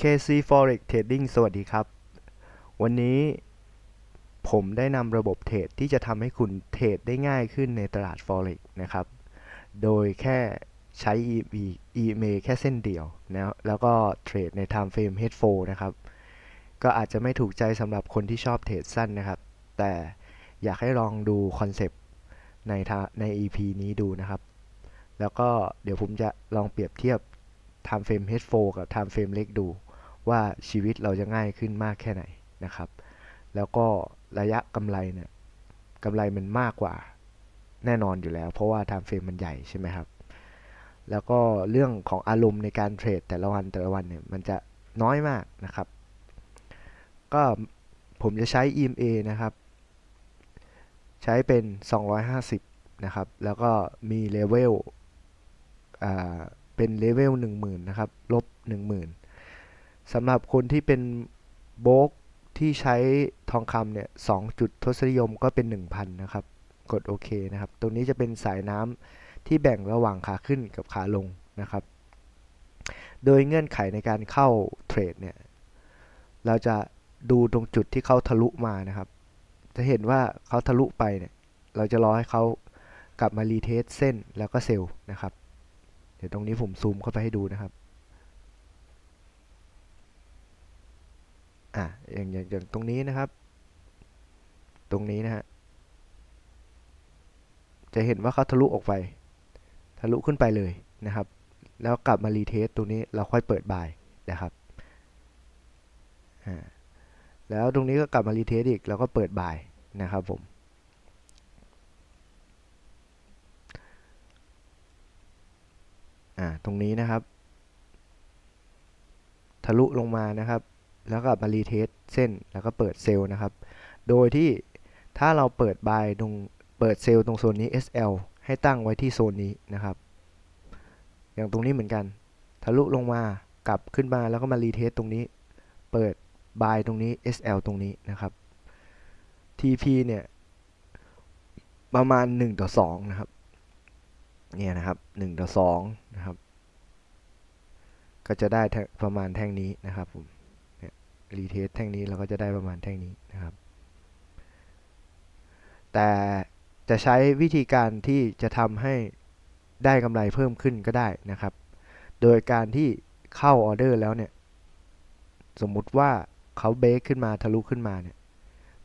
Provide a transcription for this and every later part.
KC Forex Trading สวัสดีครับ วันนี้ผมได้นำระบบเทรดที่จะทำให้คุณเทรดได้ง่ายขึ้นในตลาด Forex นะครับ โดยแค่ใช้ EMA EMA แค่เส้นเดียวนะแล้วก็เทรดใน Time Frame H4 นะครับ ก็อาจจะไม่ถูกใจสำหรับคนที่ชอบเทรดสั้นนะครับ แต่อยากให้ลองดูคอนเซปต์ในใน EP นี้ดูนะครับ แล้วก็เดี๋ยวผมจะลองเปรียบเทียบ Time Frame H4 กับ Time Frame เล็กดู ว่าชีวิตเราจะง่ายขึ้นมากแค่ไหนนะครับ แล้วก็ระยะกำไรเนี่ยกำไรมันมากกว่าแน่นอนอยู่แล้ว เพราะว่า Time Frame มันใหญ่ใช่ไหมครับ แล้วก็เรื่องของอารมณ์ในการเทรดแต่ละวันแต่ละวันเนี่ยมันจะน้อยมากนะครับ ก็ผมจะใช้ EMA นะครับ ใช้เป็น 250 นะครับ แล้วก็มีเลเวลอ่าเป็นเลเวล10,000 นะครับ ลบ 10,000 สำหรับคนที่เป็นโบกที่ใช้ทองคำเนี่ย2จุดทศนิยมก็เป็น 1,000 นะครับ กดโอเคนะครับ ตรงนี้จะเป็นสายน้ำที่แบ่งระหว่างขาขึ้นกับขาลงนะครับ โดยเงื่อนไขในการเข้าเทรดเนี่ย เราจะดูตรงจุดที่เขาทะลุมานะครับ จะเห็นว่าเขาทะลุไปเนี่ย เราจะรอให้เขากลับมารีเทสเส้นแล้วก็เซลล์นะครับ เดี๋ยวตรงนี้ผมซูมเข้าไปให้ดูนะครับ อะอย่างอย่างอย่างตรงนี้นะครับ ตรงนี้นะฮะจะเห็นว่าเขาทะลุออกไป ทะลุขึ้นไปเลยนะครับ แล้วกลับมารีเทสตรงนี้เราค่อยเปิดบายนะครับแล้วตรงนี้ก็กลับมารีเทสอีกแล้วก็เปิดบายนะครับผมตรงนี้นะครับ ทะลุลงมานะครับ แล้วก็มารีเทสเส้นแล้วก็เปิดเซลล์นะครับ โดยที่ถ้าเราเปิดบายตรงเปิดเซลล์ตรงโซนนี้ SL ให้ตั้งไว้ที่โซนนี้นะครับ อย่างตรงนี้เหมือนกัน ทะลุลงมากลับขึ้นมาแล้วก็มารีเทสตรงนี้ เปิดบายตรงนี้ SL ตรงนี้นะครับ TP เนี่ยประมาณ 1 ต่อ 2 นะครับ เนี่ยนะครับ 1 ต่อ 2 นะครับ ก็จะได้ประมาณแท่งนี้นะครับผม รีเทสแท่งนี้เราก็จะได้ประมาณแท่งนี้นะครับ แต่จะใช้วิธีการที่จะทำให้ได้กำไรเพิ่มขึ้นก็ได้นะครับ โดยการที่เข้าออเดอร์แล้วเนี่ยสมมุติว่าเขาเบรกขึ้นมาทะลุขึ้นมาเนี่ย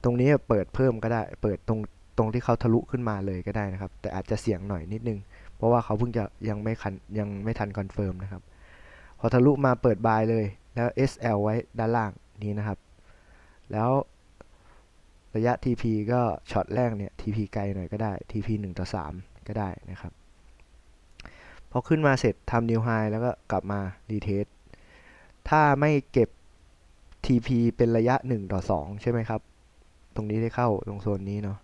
ตรงนี้เปิดเพิ่มก็ได้ เปิดตรงตรงที่เขาทะลุขึ้นมาเลยก็ได้นะครับ แต่อาจจะเสี่ยงหน่อยนิดนึง เพราะว่าเขาเพิ่งจะยังไม่คันยังไม่ทันคอนเฟิร์มนะครับ พอทะลุมาเปิดบายเลยแล้ว SL ไว้ด้านล่าง นี้นะครับ แล้วระยะ TP ก็ช็อตแรกเนี่ย TP ไกลหน่อยก็ได้ TP 1 ต่อ 3 ก็ได้นะครับ พอขึ้นมาเสร็จทำ New High แล้วก็กลับมารีเทสถ้าไม่เก็บ TP เป็นระยะ 1 ต่อ 2 ใช่ไหมครับ ตรงนี้ได้เข้าตรงโซนนี้เนาะ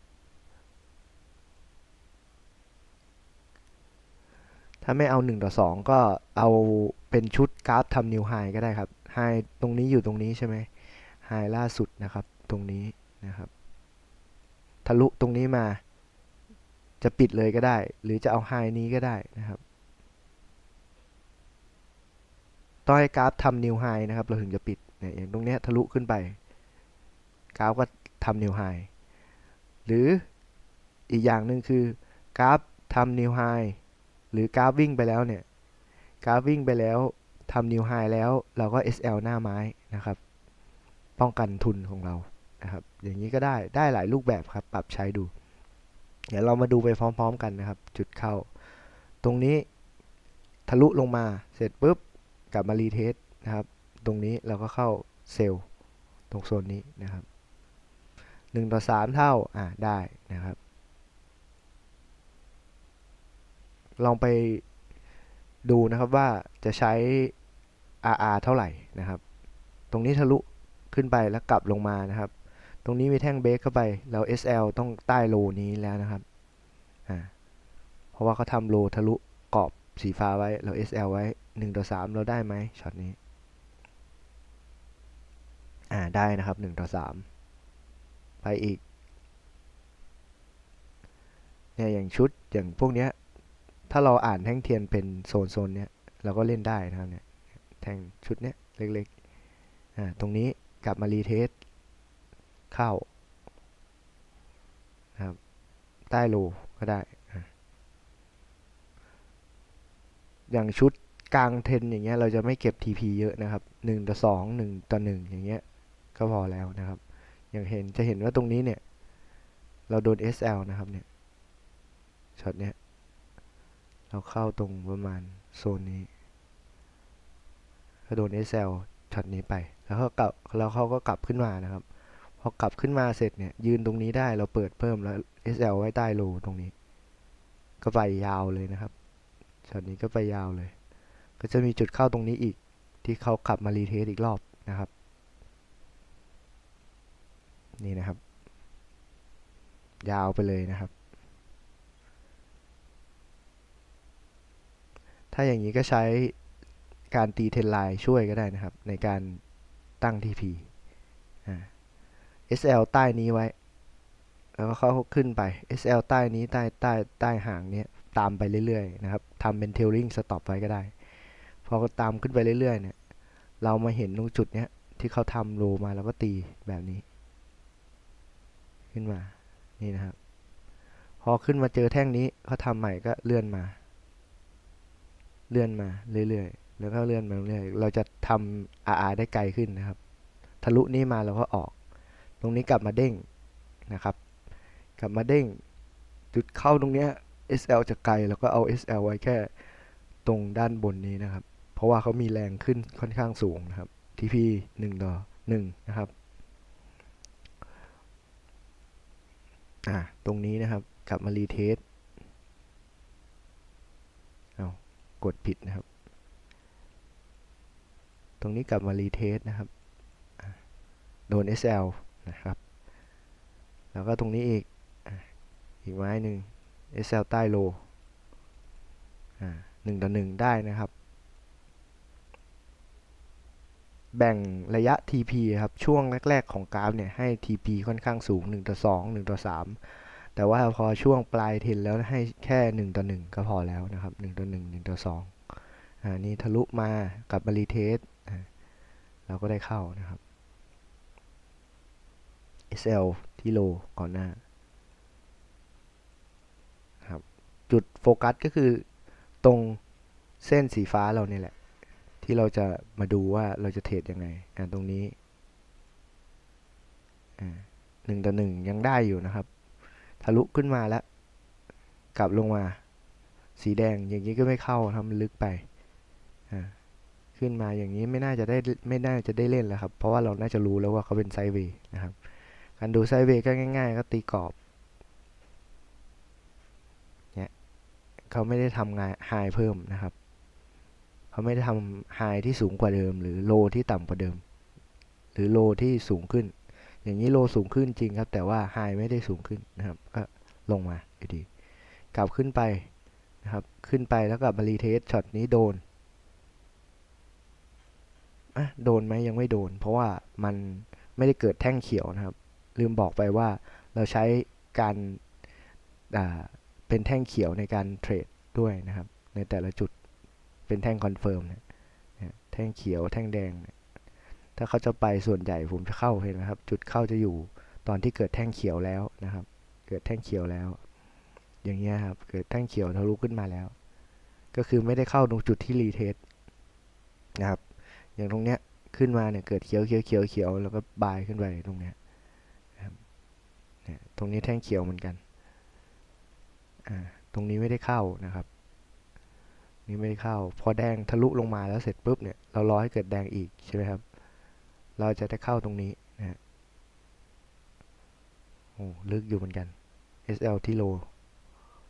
ถ้าไม่เอา 1 ต่อ 2 ก็เอาเป็นชุดกราฟทำนิวไฮก็ได้ครับ ไฮตรงนี้อยู่ตรงนี้ใช่ไหมไฮล่าสุดนะครับตรงนี้นะครับ ทะลุตรงนี้มา จะปิดเลยก็ได้ หรือจะเอาไฮนี้ก็ได้นะครับต้องให้กราฟทำนิวไฮนะครับ เราถึงจะปิดเนี่ยอย่างตรงเนี้ยทะลุขึ้นไป กราฟก็ทำนิวไฮหรืออีกอย่างหนึ่งคือกราฟทำนิวไฮหรือกราฟวิ่งไปแล้วเนี่ย กราฟวิ่งไปแล้ว ทำนิวไฮแล้วเราก็ SL หน้าไม้นะครับ ป้องกันทุนของเรานะครับ อย่างนี้ก็ได้ได้หลายรูปแบบครับ ปรับใช้ดู เดี๋ยวเรามาดูไปพร้อม ๆ กันนะครับ จุดเข้า ตรงนี้ทะลุลงมาเสร็จปุ๊บกลับมารีเทสนะครับ ตรงนี้เราก็เข้าเซลล์ตรงโซนนี้นะครับ1ต่อ3เท่าอ่าได้นะครับ ลองไปดูนะครับว่าจะใช้ RR เท่าไหร่นะครับ ตรงนี้ทะลุขึ้นไปแล้วกลับลงมานะครับ ตรงนี้มีแท่งเบรกเข้าไปแล้ว SL ต้องใต้โลนี้แล้วนะครับอ่าเพราะว่าเขาทำโลทะลุกรอบสีฟ้าไว้เรา SL ไว้1ต่อ3เราได้ไหมช็อตนี้อ่าได้นะครับ1ต่อ3ไปอีกเนี่ยอย่างชุดอย่างพวกเนี้ยถ้าเราอ่านแท่งเทียนเป็นโซนโซนเนี้ยเราก็เล่นได้นะครับเนี่ย แท่งชุดเนี้ยเล็กอ่าตรงนี้กลับมารีเทสเข้านะครับใต้โลก็ได้อะอย่างชุดกลางเทนอย่างเงี้ยเราจะไม่เก็บ TP เยอะนะครับ1ต่อ2 1ต่อ1อย่างเงี้ยก็พอแล้วนะครับ อย่างเห็นจะเห็นว่าตรงนี้เนี่ย เราโดน SL นะครับเนี่ยช็อตเนี้ยเราเข้าตรงประมาณโซนนี้ ก็โดน SL ช็อตนี้ไป แล้วเขากลับแล้วเขาก็กลับขึ้นมานะครับ พอกลับขึ้นมาเสร็จเนี่ยยืนตรงนี้ได้เราเปิดเพิ่มแล้ว SL ไว้ใต้โลตรงนี้ ก็ไปยาวเลยนะครับช็อตนี้ก็ไปยาวเลย ก็จะมีจุดเข้าตรงนี้อีกที่เขาขับมารีเทสอีกรอบนะครับ นี่นะครับ ยาวไปเลยนะครับ ถ้าอย่างนี้ก็ใช้ การตีเทนไลน์ช่วยก็ได้นะครับ ในการตั้ง TP SL ใต้นี้ไว้ แล้วก็เขาขึ้นไป SL ใต้นี้ใต้ใต้ใต้หางนี้ตามไปเรื่อยๆนะครับทำเป็น tailing stop ไว้ก็ได้ พอตามขึ้นไปเรื่อยๆเนี่ยเรามาเห็นตรงจุดเนี้ยที่เขาทำโลมาแล้วก็ตีแบบนี้ ขึ้นมานี่นะครับ พอขึ้นมาเจอแท่งนี้เขาทำใหม่ก็เลื่อนมา เลื่อนมาเรื่อยๆ แล้วก็เลื่อนมาเรื่อยๆเราจะทำ RR ได้ไกลขึ้นนะครับ ทะลุนี้มาเราก็ออก ตรงนี้กลับมาเด้งนะครับ กลับมาเด้ง จุดเข้าตรงเนี้ย SL จะไกลแล้วก็เอา SL ไว้แค่ตรงด้านบนนี้นะครับ เพราะว่าเขามีแรงขึ้นค่อนข้างสูงนะครับ TP 1ต่อ1นะครับอ่าตรงนี้นะครับ กลับมารีเทสเอากดผิดนะครับ ตรงนี้กลับมารีเทสนะครับ โดน SL นะครับ แล้วก็ตรงนี้อีก อีกไม้หนึ่ง SL ใต้โลหนึ่งต่อหนึ่งได้นะครับ แบ่งระยะ TP ครับ ช่วงแรก ๆ ของกราฟเนี่ย ให้ TP ค่อนข้างสูง 1 ต่อ 2 1 ต่อ 3 แต่ว่าพอช่วงปลายเทนแล้วให้แค่ 1 ต่อ 1 ก็พอแล้วนะครับ 1 ต่อ 1 1 ต่อ 2อ่านี่ทะลุมากับมารีเทส เราก็ได้เข้านะครับ SL ที่โลก่อนหน้าครับจุดโฟกัสก็คือตรงเส้นสีฟ้าเราเนี่ยแหละ ที่เราจะมาดูว่าเราจะเทรดยังไงอ่าตรงนี้อ่าหนึ่งต่อหนึ่งยังได้อยู่นะครับ ทะลุขึ้นมาแล้ว กลับลงมา สีแดงอย่างนี้ก็ไม่เข้าทำลึกไป ขึ้นมาอย่างนี้ไม่น่าจะได้ไม่น่าจะได้เล่นแล้วครับ เพราะว่าเราน่าจะรู้แล้วว่าเขาเป็นไซเวย์นะครับ การดูไซเวย์ก็ง่าย ๆ ก็ตีกรอบเนี่ยเขาไม่ได้ทำงานไฮเพิ่มนะครับเขาไม่ได้ทำไฮที่สูงกว่าเดิม หรือโลที่ต่ำกว่าเดิม หรือโลที่สูงขึ้น อย่างนี้โลสูงขึ้นจริงครับ แต่ว่าไฮไม่ได้สูงขึ้นนะครับ ก็ลงมาอยู่ดี กลับขึ้นไปนะครับ ขึ้นไปแล้วกลับมารีเทสช็อตนี้โดน อะโดนไหมยังไม่โดน เพราะว่ามันไม่ได้เกิดแท่งเขียวนะครับ ลืมบอกไปว่าเราใช้การเป็นแท่งเขียวในการเทรดด้วยนะครับ ในแต่ละจุดเป็นแท่งคอนเฟิร์มเนี่ยแท่งเขียวแท่งแดงเนี่ยถ้าเขาจะไปส่วนใหญ่ผมจะเข้าเห็นไหมครับ จุดเข้าจะอยู่ตอนที่เกิดแท่งเขียวแล้วนะครับ เกิดแท่งเขียวแล้ว อย่างเงี้ยครับเกิดแท่งเขียวทะลุขึ้นมาแล้ว ก็คือไม่ได้เข้าตรงจุดที่รีเทสนะครับ อย่างตรงเนี้ยขึ้นมาเนี่ยเกิดเขียวเขียวเขียวเขียวแล้วก็บายขึ้นไปตรงเนี้ยเนี่ยตรงนี้แท่งเขียวเหมือนกันอ่าตรงนี้ไม่ได้เข้านะครับ นี่ไม่ได้เข้า พอแดงทะลุลงมาแล้วเสร็จปุ๊บเนี่ยเรารอให้เกิดแดงอีกใช่ไหมครับ เราจะได้เข้าตรงนี้นะฮะโอ้ลึกอยู่เหมือนกัน SL ที่โล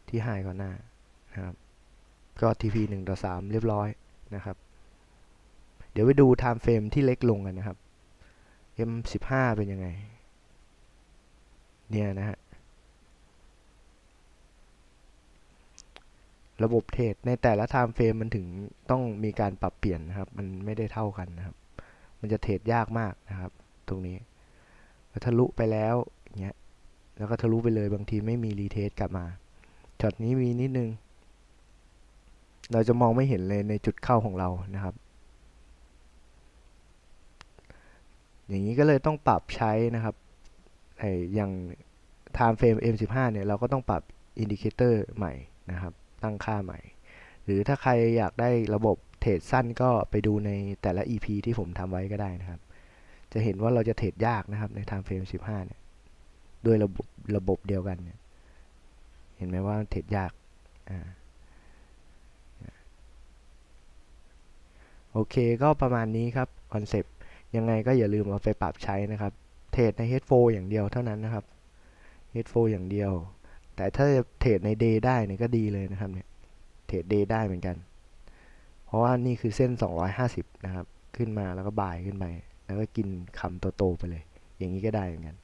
ที่ไฮก่อนหน้านะครับก็ TP 1ต่อ3เรียบร้อยนะครับ เดี๋ยวไปดู time frame ที่เล็กลงกันนะครับ M15 เป็นยังไง เนี่ยนะฮะ ระบบเทรดในแต่ละ time frame มันถึงต้องมีการปรับเปลี่ยนนะครับ มันไม่ได้เท่ากันนะครับ มันจะเทรดยากมากนะครับ ตรงนี้ทะลุไปแล้วเงี้ย แล้วก็ทะลุไปเลยบางทีไม่มีรีเทสกลับมาช็อตนี้มีนิดนึง เราจะมองไม่เห็นเลยในจุดเข้าของเรานะครับ อย่างนี้ก็เลยต้องปรับใช้นะครับไออย่าง time frame M15 เนี่ยเราก็ต้องปรับอินดิเคเตอร์ใหม่นะครับ ตั้งค่าใหม่ หรือถ้าใครอยากได้ระบบเทรดสั้นก็ไปดูในแต่ละ EP ที่ผมทำไว้ก็ได้นะครับ จะเห็นว่าเราจะเทรดยากนะครับใน time frame 15 เนี่ยด้วยระบบระบบเดียวกันเนี่ยเห็นไหมว่าเทรดยากอ่าโอเคก็ประมาณนี้ครับคอนเซปต์ ยังไงก็อย่าลืมเอาไปปรับใช้นะครับ เทรดใน H4 อย่างเดียวเท่านั้นนะครับ H4 อย่างเดียว แต่ถ้าจะเทรดใน Day ได้เนี่ยก็ดีเลยนะครับเนี่ย เทรด Day ได้เหมือนกัน เพราะว่านี่คือเส้น 250 นะครับ ขึ้นมาแล้วก็บ่ายขึ้นไป แล้วก็กินคำโตๆไปเลย อย่างนี้ก็ได้เหมือนกัน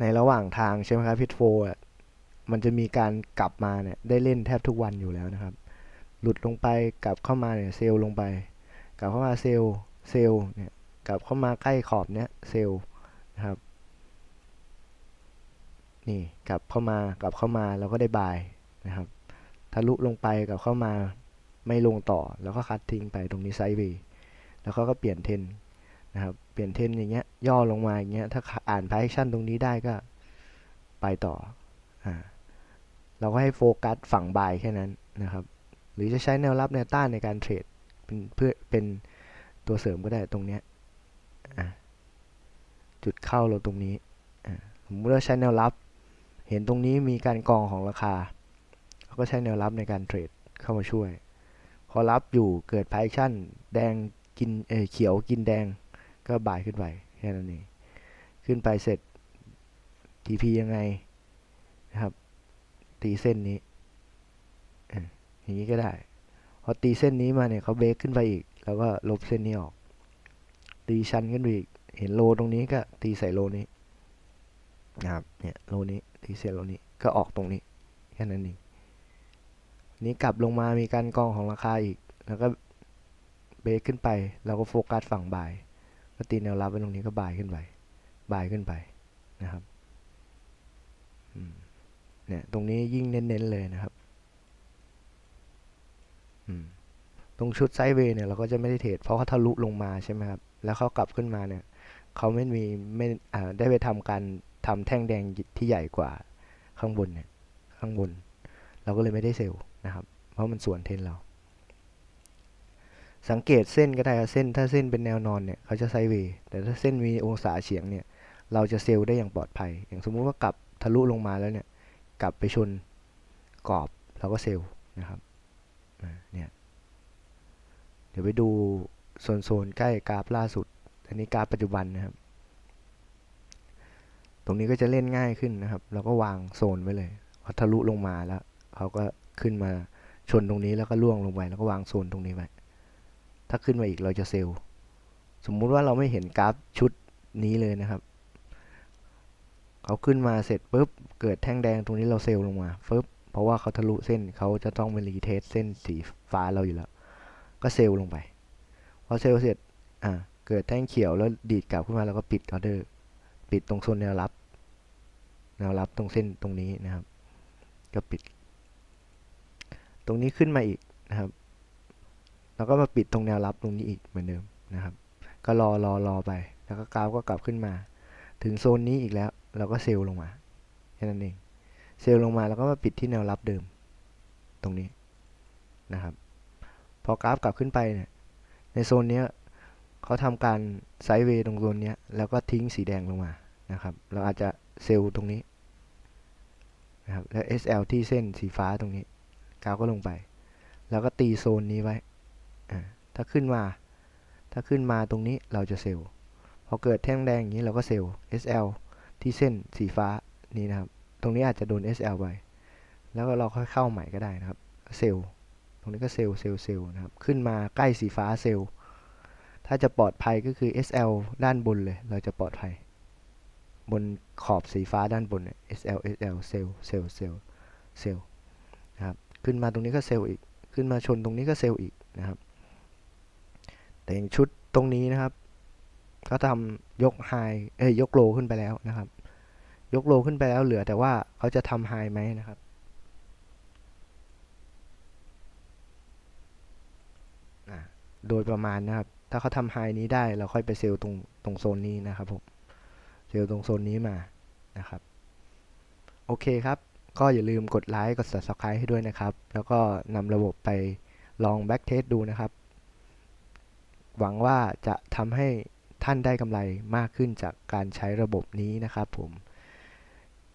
ในระหว่างทางใช่ไหมครับ H4 อะมันจะมีการกลับมาเนี่ย ได้เล่นแทบทุกวันอยู่แล้วนะครับ หลุดลงไปกลับเข้ามาเนี่ยเซลลงไป กลับเข้ามาเซลล์เซลล์เนี่ยกลับเข้ามาใกล้ขอบเนี้ยเซลล์นะครับนี่กลับเข้ามากลับเข้ามาแล้วก็ได้บายนะครับทะลุลงไปกลับเข้ามาไม่ลงต่อแล้วก็คัดทิ้งไปตรงนี้ไซด์เวย์แล้วเขาก็เปลี่ยนเทนนะครับเปลี่ยนเทนอย่างเงี้ยย่อลงมาอย่างเงี้ยถ้าอ่านพายชั่นตรงนี้ได้ก็ไปต่ออ่าเราก็ให้โฟกัสฝั่งบายแค่นั้นนะครับ หรือจะใช้แนวรับแนวต้านในการเทรด เป็นเพื่อเป็นตัวเสริมก็ได้ตรงเนี้ยจุดเข้าเราตรงนี้สมมติว่าใช้แนวรับ เห็นตรงนี้มีการกองของราคาเราก็ใช้แนวรับในการเทรดเข้ามาช่วย พอรับอยู่เกิด price action แดงกินเออเขียวกินแดงก็บ่ายขึ้นไปแค่นั้นเองขึ้นไปเสร็จ TP ยังไงนะครับ ตีเส้นนี้อย่างนี้ก็ได้ อตีเส้นนี้มาเนี่ยเขาเบรกขึ้นไปอีก แล้วก็ลบเส้นนี้ออก ตีชันขึ้นไปอีก เห็นโลตรงนี้ก็ตีใส่โลนี้นะครับ เนี่ยโลนี้ตีเส้นโลนี้ก็ออกตรงนี้แค่นั้นเองนี้กลับลงมามีการกองของราคาอีก แล้วก็เบรกขึ้นไปเราก็โฟกัสฝั่งบ่ายก็ตีแนวรับไว้ตรงนี้ก็บ่ายขึ้นไปบ่ายขึ้นไปนะครับเนี่ยตรงนี้ยิ่งเน้นๆเลยนะครับ ตรงชุดไซด์เวย์เนี่ยเราก็จะไม่ได้เทรดเพราะเขาทะลุลงมาใช่ไหมครับ แล้วเขากลับขึ้นมาเนี่ยเขาไม่มีไม่ได้ไปทำการทำแท่งแดงที่ใหญ่กว่าข้างบนเนี่ยข้างบน เราก็เลยไม่ได้เซลล์นะครับ เพราะมันส่วนเทรนเรา สังเกตเส้นก็ได้เส้นถ้าเส้นเป็นแนวนอนเนี่ยเขาจะไซด์เวย์แต่ถ้าเส้นมีองศาเฉียงเนี่ยเราจะเซลล์ได้อย่างปลอดภัย อย่างสมมุติว่ากลับทะลุลงมาแล้วเนี่ย กลับไปชนกรอบเราก็เซลล์นะครับ เนี่ยเดี๋ยวไปดูโซนๆใกล้กราฟล่าสุด อันนี้กราฟปัจจุบันนะครับ ตรงนี้ก็จะเล่นง่ายขึ้นนะครับ เราก็วางโซนไว้เลยพอทะลุลงมาแล้วเขาก็ขึ้นมาชนตรงนี้แล้วก็ล่วงลงไปแล้วก็วางโซนตรงนี้ไว้ ถ้าขึ้นมาอีกเราจะเซลล์ สมมุติว่าเราไม่เห็นกราฟชุดนี้เลยนะครับ เขาขึ้นมาเสร็จปุ๊บเกิดแท่งแดงตรงนี้เราเซลล์ลงมาปุ๊บ ราะว่าเขาทะลุเส้นเขาจะต้องมารีเทสเส้นสีฟ้าเราอยู่แล้ว ก็เซลล์ลงไป พอเซลล์เสร็จอ่าเกิดแท่งเขียวแล้วดีดกลับขึ้นมาแล้วก็ปิดออเดอร์ ปิดตรงโซนแนวรับ แนวรับตรงเส้นตรงนี้นะครับ ก็ปิด ตรงนี้ขึ้นมาอีกนะครับ แล้วก็มาปิดตรงแนวรับตรงนี้อีกเหมือนเดิมนะครับ ก็รอรอรอไป แล้วก็กราฟก็กลับขึ้นมา ถึงโซนนี้อีกแล้ว เราก็เซลล์ลงมาแค่นั้นเอง เซลล์ลงมาแล้วก็มาปิดที่แนวรับเดิม ตรงนี้นะครับ พอกราฟกลับขึ้นไปเนี่ยในโซนเนี้ยเขาทำการไซด์เวย์ตรงโซนเนี้ยแล้วก็ทิ้งสีแดงลงมานะครับ เราอาจจะเซลล์ตรงนี้นะครับแล้ว SL ที่เส้นสีฟ้าตรงนี้กราฟก็ลงไป แล้วก็ตีโซนนี้ไว้ ถ้าขึ้นมา ถ้าขึ้นมาตรงนี้เราจะเซลล์ พอเกิดแท่งแดงอย่างนี้เราก็เซลล์ SL ที่เส้นสีฟ้านี้นะครับ ตรงนี้อาจจะโดน SL ไป แล้วก็เราค่อยเข้าใหม่ก็ได้นะครับ เซลล์ ตรงนี้ก็เซลล์ เซลล์ เซลล์นะครับ ขึ้นมาใกล้สีฟ้าเซลล์ ถ้าจะปลอดภัยก็คือ SL ด้านบนเลย เราจะปลอดภัย บนขอบสีฟ้าด้านบนเนี่ย SL SL เซลล์ เซลล์ เซลล์ เซลล์นะครับ ขึ้นมาตรงนี้ก็เซลล์อีก ขึ้นมาชนตรงนี้ก็เซลล์อีกนะครับ แต่อย่างชุดตรงนี้นะครับ ก็ทำยกไฮเอ้ย ยกโลขึ้นไปแล้วนะครับ ยกโลขึ้นไปแล้วเหลือแต่ว่าเขาจะทำไฮไหมนะครับ โดยประมาณนะครับ ถ้าเขาทำไฮนี้ได้เราค่อยไปเซลล์ตรงตรงโซนนี้นะครับผม เซลล์ตรงโซนนี้มานะครับ โอเคครับ ก็อย่าลืมกดไลค์กด subscribe ให้ด้วยนะครับ แล้วก็นำระบบไปลองแบ็กเทสดูนะครับ หวังว่าจะทำให้ท่านได้กำไรมากขึ้นจากการใช้ระบบนี้นะครับผม